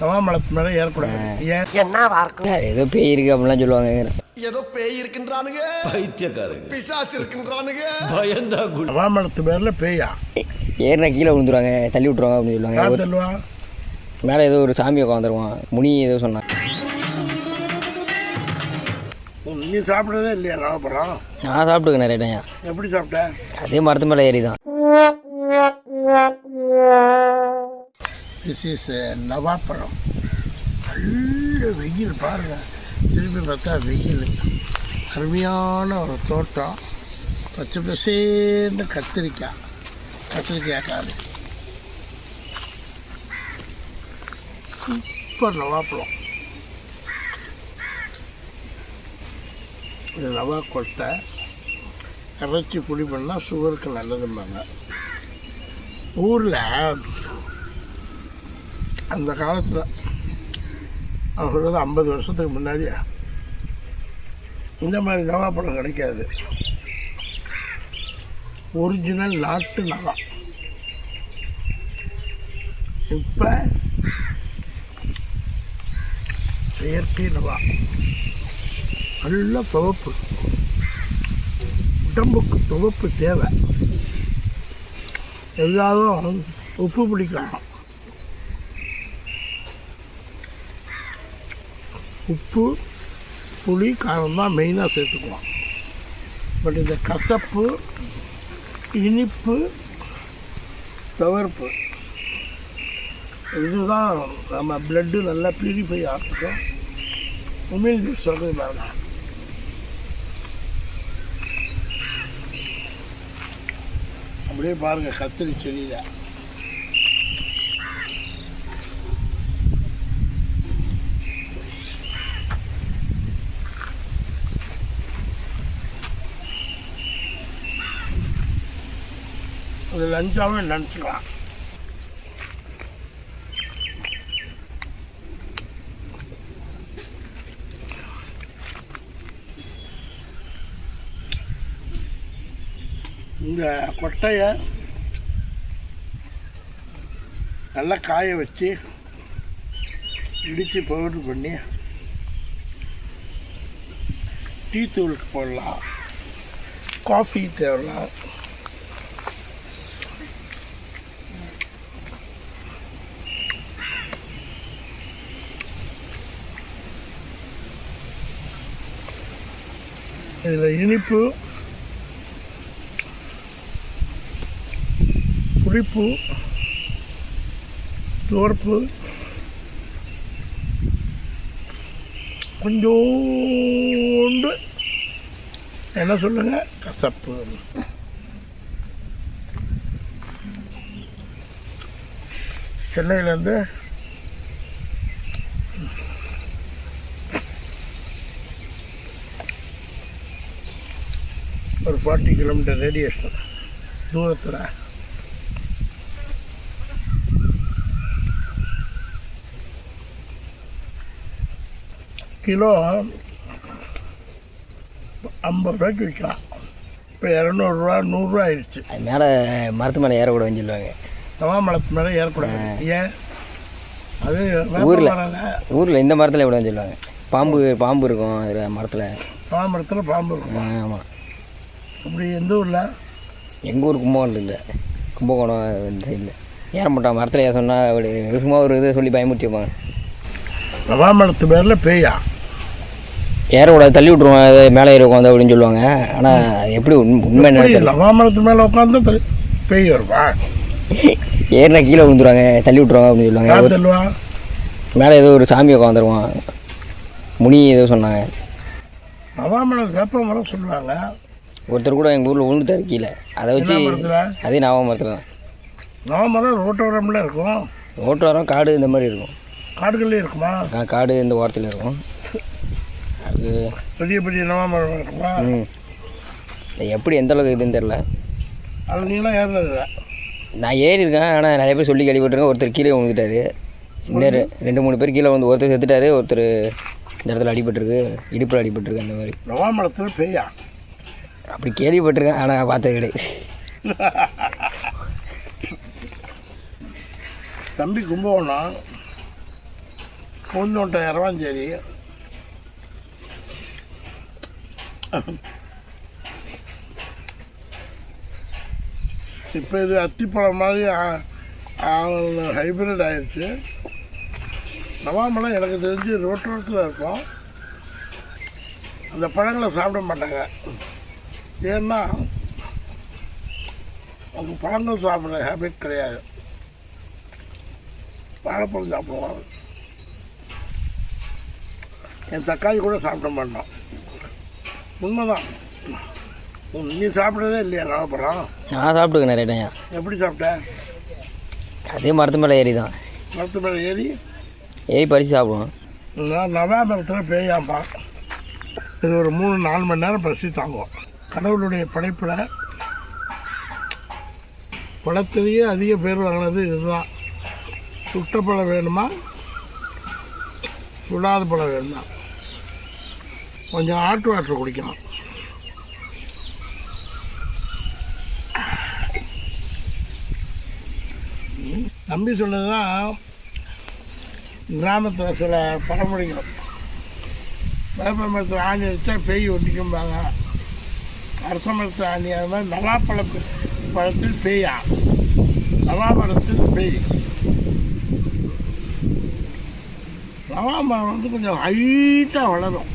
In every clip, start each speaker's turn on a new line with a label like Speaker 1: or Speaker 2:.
Speaker 1: நவாமலத்து மேலே ஏறக்கூடாது. ஏன்?
Speaker 2: ஏதோ பேய் இருக்கு அப்படிலாம் சொல்லுவாங்க
Speaker 3: ஏதோ பேய் இருக்கின்றானுங்க.
Speaker 4: பைத்தியக்காரங்க.
Speaker 3: பிசாசு இருக்கின்றானுங்க.
Speaker 4: பயந்தா குள்
Speaker 1: நவாமலத்து மேலே பேயா?
Speaker 2: ஏறினா கீழே விழுந்துருவாங்க தள்ளி விட்ருவாங்க அப்படின்னு சொல்லுவாங்க.
Speaker 1: யார்
Speaker 2: ஒரு-
Speaker 1: தள்ளுவா?
Speaker 2: மேலே ஏதோ ஒரு சாமி உட்காந்துருவான் முனி ஏதோ சொன்னான்.
Speaker 1: நீ சாப்பிட்றதே இல்லையா நவாப்பழம்
Speaker 2: நான் சாப்பிட்டுக்கேன் நிறைய டைம்.
Speaker 1: எப்படி சாப்பிட்ட?
Speaker 2: அதே மரத்து மேலே ஏறி தான்
Speaker 1: திஸ் இஸ் நவாப்பழம் நல்ல வெயில் பாருங்க. திரும்பி பார்த்தா வெயில். அருமையான ஒரு தோட்டம். பச்சை பசேன்னு கத்திரிக்காய். கத்திரிக்காய் காடு. சூப்பர் நவாப்பழம். இது நவா கொட்டை. இறைச்சி குடி பண்ணால் சுகருக்கு நல்லதும்பாங்க. ஊரில் அந்த காலத்தில் அவன் சொல்கிறது ஐம்பது வருஷத்துக்கு முன்னாடி இந்த மாதிரி நவாப்பழம் கிடைக்காது. ஒரிஜினல் நாட்டு நவா. இப்போ செயற்கை நவா. நல்ல துவப்பு உடம்புக்கு துவப்பு தேவை. எல்லாரும் உப்பு பிடிக்கலாம் உப்பு புளி காரம் தான் மெயினாக சேர்த்துக்குவோம். பட் இந்த கசப்பு இனிப்பு தவிர்ப்பு இதுதான் நம்ம பிளட்டு நல்லா ப்யூரிஃபை ஆகிறதுக்கும் உமிழ்நீ சொல்கிறது பாருங்க. அப்படியே பாருங்கள் கத்திரி செடியில். அது லஞ்சாவே நினச்சிக்கலாம் இந்த கொட்டையை நல்லா காய வச்சு இடித்து பவுடர் பண்ணி டீ தூளுக்கு போடலாம். காஃபி தேவலாம். இதில் இனிப்பு புளிப்பு துவர்ப்பு கொஞ்சோண்டு என்ன சொல்லுங்க? கசப்பு. சென்னையிலேருந்து ஃபார்ட்டி கிலோமீட்டர் ரேடியேஷன் தூரத்தில். கிலோ ஐம்பது ரூபாய்க்கு விற்கலாம். இப்போ இரநூறுவா நூறுரூவா ஆயிடுச்சு.
Speaker 2: அது மேலே மரத்து மேலே ஏறக்கூடாதுன்னு சொல்லுவாங்க.
Speaker 1: நவாமலத்து மேலே ஏறக்கூடாது. ஏன்? அது
Speaker 2: ஊர்ல.
Speaker 1: ஊரில்
Speaker 2: இந்த மரத்தில் எப்படின்னு சொல்லுவாங்க. பாம்பு பாம்பு இருக்கும் அதில் மரத்தில்.
Speaker 1: நவாமரத்தில் பாம்பு இருக்கும்.
Speaker 2: ஆமாம்
Speaker 1: அப்படி எந்த ஊரில்?
Speaker 2: எங்கள் ஊர் கும்பகோணம் இல்லை. கும்பகோணம் இந்த இல்லை. ஏற மாட்டான் மரத்தில் ஏற சொன்னால் அப்படி சும்மா ஒரு இது சொல்லி பயமுறுத்தி வைப்பாங்க.
Speaker 1: நவாமலத்து பேரில் பேயா?
Speaker 2: ஏறக்கூடாது தள்ளி விட்ருவான் அது மேலே ஏறி உட்காந்து அப்படின்னு சொல்லுவாங்க. ஆனால் எப்படி உண்மை உண்மை
Speaker 1: எப்படி
Speaker 2: நினைச்சல
Speaker 1: நவாமலத்து மேலே உட்காந்து பேய் வருவா?
Speaker 2: ஏறினா கீழே விழுந்துருவாங்க தள்ளி விட்ருவாங்க அப்படின்னு சொல்லுவாங்க. மேலே ஏதோ ஒரு சாமி உட்காந்துருவான். முனி ஏதோ சொன்னாங்க.
Speaker 1: நவாமலம் வேப்ப மரம் சொல்லுவாங்க.
Speaker 2: ஒருத்தர் கூட எங்கள் ஊரில் விழுந்துட்டாரு கீழே. அதை வச்சு? அதே ஞாபகம் மரத்தில் தான்.
Speaker 1: நவமரம் ரோட்டோரம்ல இருக்கும்.
Speaker 2: ஓட்டுவாரம் காடு இந்த மாதிரி இருக்கும்.
Speaker 1: காடுகள்லேயும் இருக்குமா?
Speaker 2: காடு இந்த ஓரத்தில் இருக்கும். அது
Speaker 1: பெரிய பெரிய நவமரம் இருக்குமா?
Speaker 2: ம். எப்படி எந்த அளவுக்கு இதுன்னு தெரில
Speaker 1: அதில் நீங்களாம் ஏறினதில்ல
Speaker 2: நான் ஏறி இருக்கேன் ஆனால் நிறைய பேர் சொல்லி கேள்விப்பட்டிருக்கேன். ஒருத்தர் கீழே விழுந்துட்டாரு. ரெ- ரெண்டு மூணு பேர் கீழே வந்து ஒருத்தர் செத்துட்டாரு ஒருத்தர் இந்த இடத்துல அடிபட்டிருக்கு இடுப்பில் அடிபட்டிருக்கு அந்த மாதிரி.
Speaker 1: நவாமலத்தில் பேயா?
Speaker 2: அப்படி கேள்விப்பட்டிருக்கேன் ஆனால் பார்த்தது கிடையாது.
Speaker 1: தம்பி கும்பகோணம் பூந்தோட்டம் இரவாஞ்சேரி இப்போ இது அத்திப்பழம் மாதிரி ஹைபிரிட் ஆயிடுச்சு நவாம்பழம் எனக்கு தெரிஞ்சு ரோட்டோரத்தில் இருக்கும். அந்த பழங்களை சாப்பிட மாட்டாங்க. ஏன்னா அவங்க பழங்கள் சாப்பிட்ற ஹேபிட் கிடையாது. வாழைப்பழம் சாப்பிடுவாங்க. என் தக்காளி கூட சாப்பிட மாட்டோம் உண்மைதான். நீ சாப்பிட்றதே இல்லையா நவாப்பழம்
Speaker 2: நான் சாப்பிட்டுக்கேன் நிறைய டைம்.
Speaker 1: எப்படி சாப்பிட்ட?
Speaker 2: அதே மரத்து மேலே ஏறி தான்
Speaker 1: மரத்து மேலே ஏறி?
Speaker 2: ஏறி பறித்து சாப்பிடுவோம்.
Speaker 1: நான் நவாமரத்தில் பேயாம்பா இது ஒரு மூணு நாலு மணி நேரம் பசி தாங்கும் கடவுளுடைய படைப்பில் பழத்திலேயே அதிக பேர் வாங்கினது இதுதான். சுட்ட பழம் வேணுமா? சுடாத பழம் வேணுமா? கொஞ்சம் ஆட்டு வாட்டர் குடிக்கணும். தம்பி சொன்னது தான் கிராமத்தில் சில பழமொழிகள். வேப்ப மரத்தில் ஆணி வச்சா பேய் ஒட்டிக்கும்பாங்க. அரச மரத்தில் அது மாதிரி நவாப்பழ பழத்தில் பேயா. நவாமரத்தில் பேய் நவாபரம் வந்து கொஞ்சம் ஹைட்டாக வளரும்.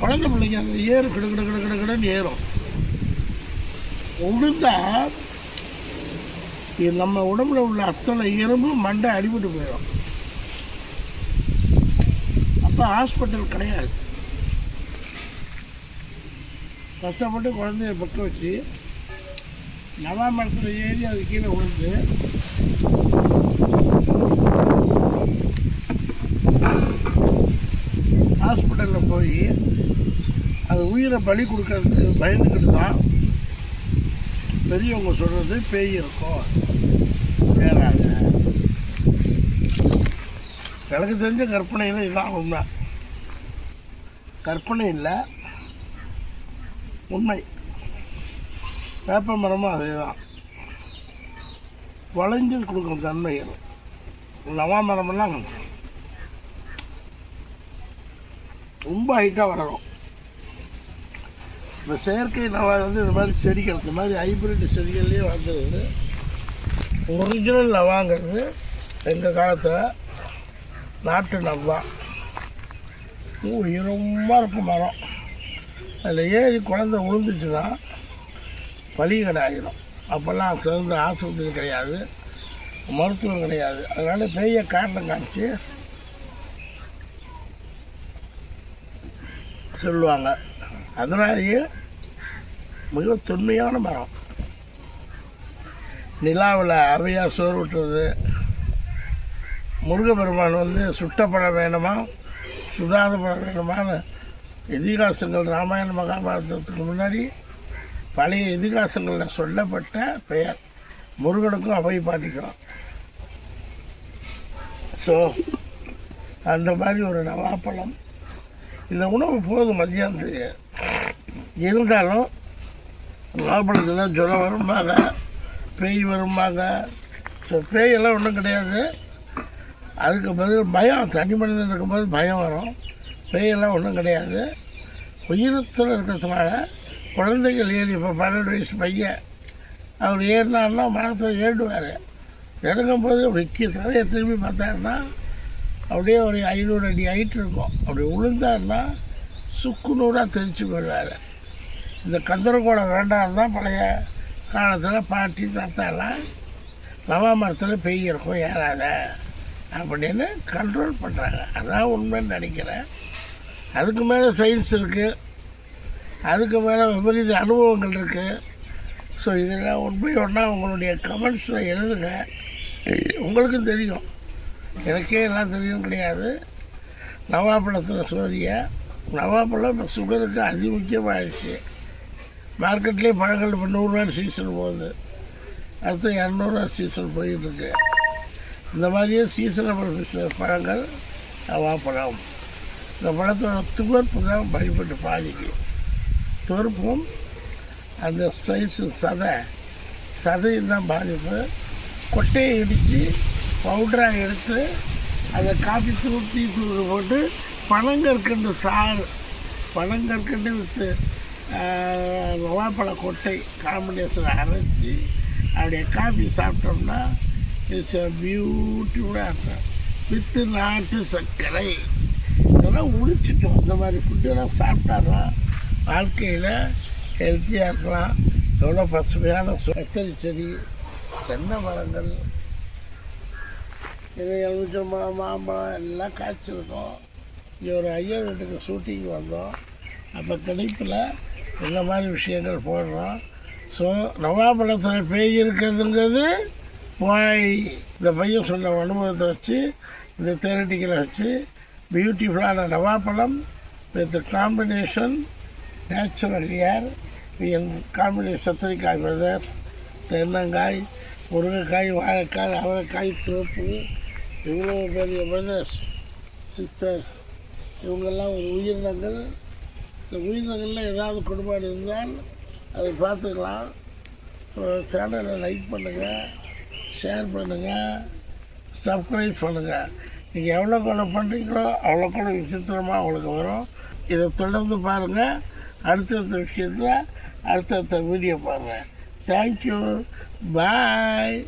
Speaker 1: குழந்தை பிள்ளைங்க அந்த ஏறு கிடு கிடு கிடு கிடு கிடுன்னு ஏறும். உளுந்தா இது நம்ம உடம்புல உள்ள அத்தனை எறும்பும் மண்டை அடிபட்டு போயிடும். அப்போ ஹாஸ்பிட்டல் கிடையாது. கஷ்டப்பட்டு குழந்தைய பக்க வச்சு நவாமரத்தில் ஏறி அது கீழே விழுந்து ஹாஸ்பிட்டலில் போய் அது உயிரை பலி கொடுக்கறதுக்கு பயந்துக்கிட்டு தான் பெரியவங்க சொல்கிறது பேய் இருக்கும். வேறாங்க எனக்கு தெரிஞ்ச கற்பனையில் இதுதான் உண்மை. கற்பனை இல்லை. உண்மை. வேப்ப மரமும் அதே தான் வளைஞ்சு கொடுக்கும் தன்மைகள் லவா மரமெல்லாம் ரொம்ப ஹைட்டாக வளரும். இந்த செயற்கை நவா வந்து இந்த மாதிரி செடிகள் இந்த மாதிரி ஹைபிரிட் செடிகள்லேயே வளர்ந்துருது ஒரிஜினல் நவாங்கிறது எங்கள் காலத்தில் நாட்டு நவ்வா உயரமாக இருக்கும் மரம். அதில் ஏறி குழந்த விழுந்துச்சுன்னா பலிகடாயிடும் அப்போல்லாம் சிறந்த ஆஸ்பத்திரி கிடையாது மருத்துவம் கிடையாது. அதனால் பெரிய காரணம் காமிச்சு சொல்லுவாங்க. அதனாலேயே மிக தொன்மையான மரம். நிலாவில் அவையார் சோறு விட்டுறது முருகப்பெருமான் வந்து சுட்ட வேணுமா சுதாதப்பட வேணுமான்னு இதிகாசங்கள் ராமாயண மகாபாரதத்துக்கு முன்னாடி பழைய இதிகாசங்களில் சொல்லப்பட்ட பெயர் முருகனுக்கும் அவை பாட்டிக்கும். ஸோ அந்த மாதிரி ஒரு நவாப்பழம். இந்த உணவு போதும் மத்தியானத்துக்கு இருந்தாலும் நவாப்பழத்தில் ஜுரம் வரும்பாங்க பேய் வரும்பாங்க. ஸோ பேயெல்லாம் ஒன்றும் கிடையாது. அதுக்கு பதில் பயம் தனி மனிதன் இருக்கும்போது பயம் வரும். பேயெல்லாம் ஒன்றும் கிடையாது. உயிரத்தில் இருக்கிறதுனால குழந்தைகள் ஏறி இப்போ பன்னெண்டு வயசு பையன். அவர் ஏறினார்னா மரத்தில் ஏறிடுவார் இறங்கும்போது அப்படி கீ தலையை திரும்பி பார்த்தாருன்னா அப்படியே ஒரு ஐநூறு அடி ஹைட் இருக்கும். அப்படி விழுந்தாருன்னா சுக்கு நூறாக தெரிச்சு போயிடுவார். இந்த கந்தரகோணம் வேண்டாம் தான் பழைய காலத்தில் பாட்டி தாத்தாலாம் நவா மரத்தில் பெய் இருக்கும் ஏறாத அப்படின்னு கண்ட்ரோல் பண்ணுறாங்க அதான் உண்மைன்னு நினைக்கிறேன். அதுக்கு மேலே சயின்ஸ் இருக்குது அதுக்கு மேலே விபரீத அனுபவங்கள் இருக்குது ஸோ இதெல்லாம் உண்மை ஒன்றா உங்களுடைய கமெண்ட்ஸில் எழுதுங்க. உங்களுக்கும் தெரியும். எனக்கே எல்லாம் தெரியும் கிடையாது. நவாப்பழத்தில் சோரிய நவாப்பழம் இப்போ சுகருக்கு அதி முக்கியமாகிடுச்சு மார்க்கெட்லேயே பழங்கள் இப்போ நூறுரூவா சீசன் போகுது. அடுத்து இரநூறுவா சீசன் போயிட்டுருக்கு இந்த மாதிரியே சீசனபிள் பிஸ்னஸ் பழங்கள் நவாப்பழம். இந்த படத்தோட துவர்ப்பு தான் பயப்பட்டு பாதிக்கு. துவர்ப்பும் அந்த ஸ்பைஸு சதை சதையும் தான் பாதிப்பு. கொட்டையை இடித்து பவுடராக எடுத்து அதை காஃபி தூள் டீ தூள் போட்டு பனங்கற்கண்டு சாறு பனங்கற்கண்டு வித்து நவாப்பழ கொட்டை காம்பினேஷன் அரைச்சி அப்படியே காஃபி சாப்பிட்டோம்னா இட்ஸ் அ பியூட்டிஃபுல்லாக இருக்கும். வித்து நாட்டு சர்க்கரை. அதெல்லாம் உடிச்சிட்டோம் இந்த மாதிரி ஃபுட்டெல்லாம் சாப்பிட்டாதான் வாழ்க்கையில் ஹெல்த்தியாக இருக்கலாம். எவ்வளோ பசுமையான கத்தரி செடி தென்னை மரங்கள் இது எலுமிச்சம்பழம் மாம்பழம் எல்லாம் காய்ச்சிருக்கோம். இங்கே ஒரு ஐயர் வீட்டுக்கு ஷூட்டிங் வந்தோம். அப்போ கிடைப்பில் இந்த மாதிரி விஷயங்கள் போடுறோம். ஸோ நவாப்பழத்தில் பேய் இருக்கிறதுங்கிறது போய் இந்த பையன் சொன்ன அனுபவத்தை வச்சு இந்த தேரட்டிக்கலை வச்சு பியூட்டிஃபுல்லான நவாப்பழம் வித் காம்பினேஷன் நேச்சுரல் ஏர் என் காம்பினேஷன் சத்திரிக்காய் பிரதர்ஸ் தென்னங்காய் முருங்கைக்காய் வாழைக்காய் அவரைக்காய் தோப்பு இவ்வளோ பெரிய பிரதர்ஸ் சிஸ்டர்ஸ் இவங்கெல்லாம் ஒரு உயிரினங்கள் இந்த உயிரினங்களில் ஏதாவது குடும்பம் இருந்தால் அதை பார்த்துக்கலாம். சேனலை லைக் பண்ணுங்கள் ஷேர் பண்ணுங்கள் சப்ஸ்கிரைப் பண்ணுங்கள் நீங்கள் எவ்வளோ கொலை பண்ணுறீங்களோ அவ்வளோ கூட விசித்திரமாக உங்களுக்கு வரும். இதை தொடர்ந்து பாருங்கள் அடுத்தடுத்த விஷயத்தில் அடுத்தடுத்த வீடியோ பாருங்கள் தேங்க்யூ பாய்